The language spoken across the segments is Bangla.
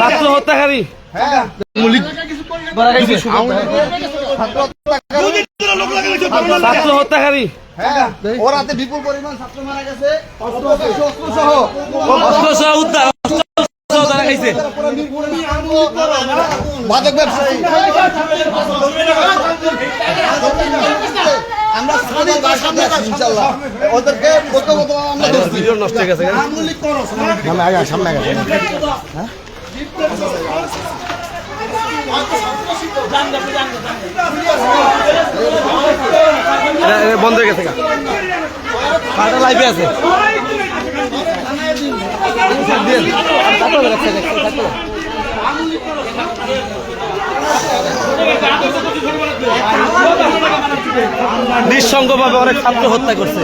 ছাত্র হত্যাকারী ছাত্র হত্যাকারী ওর হাতে বিপুল পরিমাণ ছাত্র মারা গেছে অস্ত্র অস্ত্র সহ অস্ত্র সহ উদ্ধার তারা খাইছে। মাদক ব্যবসায়ী আমরা সামনে সামনে আছি ইনশাআল্লাহ ওদেরকে নষ্ট হয়ে গেছে সামনে আগে সামনে আগে এটা- এটা বন্ধ হয়ে গেছে লাইভে আছে। নিঃসঙ্গভাবে অনেক ছাত্র হত্যা করছে।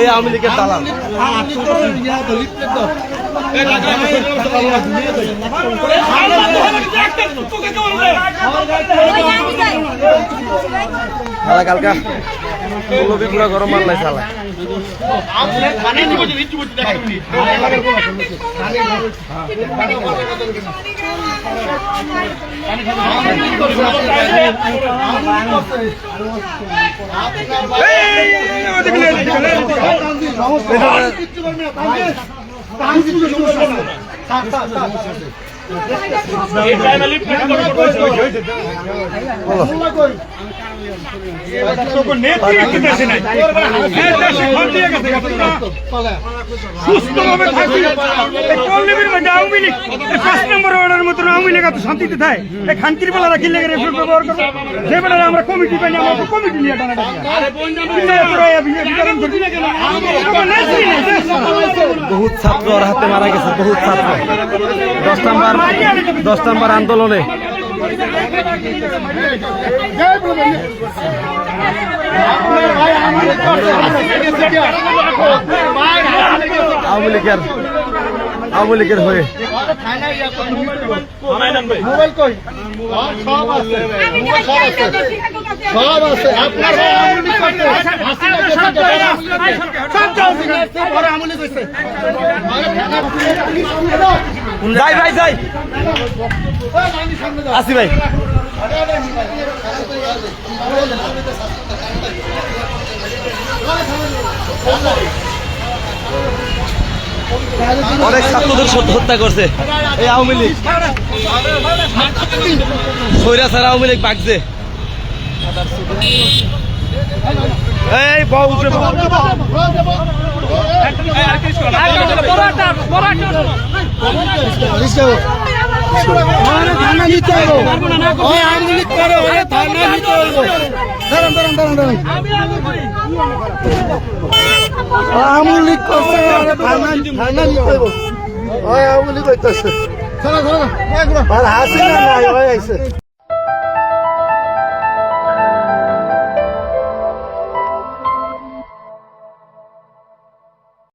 এই আওয়ামী লীগের দালাল। কালকা। ফুলকপি পুরা গরম মাল নাই শালা সুস্থভাবে থাকি শান্তিতে থাকে এই বেলা রাখি লেগে রেফার ব্যবহার করব যে বেলা আমরা কমিটি পাই আমরা কমিটি নিয়ে বহুত ছাত্র হাতে মারা গেছে, বহুত ছাত্র। দশ নাম্বার দশ নাম্বার আন্দোলনে। আওয়ামী লীগের আওয়ামী লীগের হয়ে। সব আছে। আপনার যাই ভাই যাই। আসি ভাই। অনেক ছাত্রদের হত্যা করছে। এই আওয়ামী লীগ। সৈরা স্যার আওয়ামী লীগ বাগছে। এই বউ উঠে। থানা নিতে হবে আমলি করে ওরে থানা নিতে হবে দাঁড়ান দাঁড়ান দাঁড়ান দাঁড়ান আমলি করছে নিতে হবে চলো চলো আর হাসিনা নাই ওই আইছে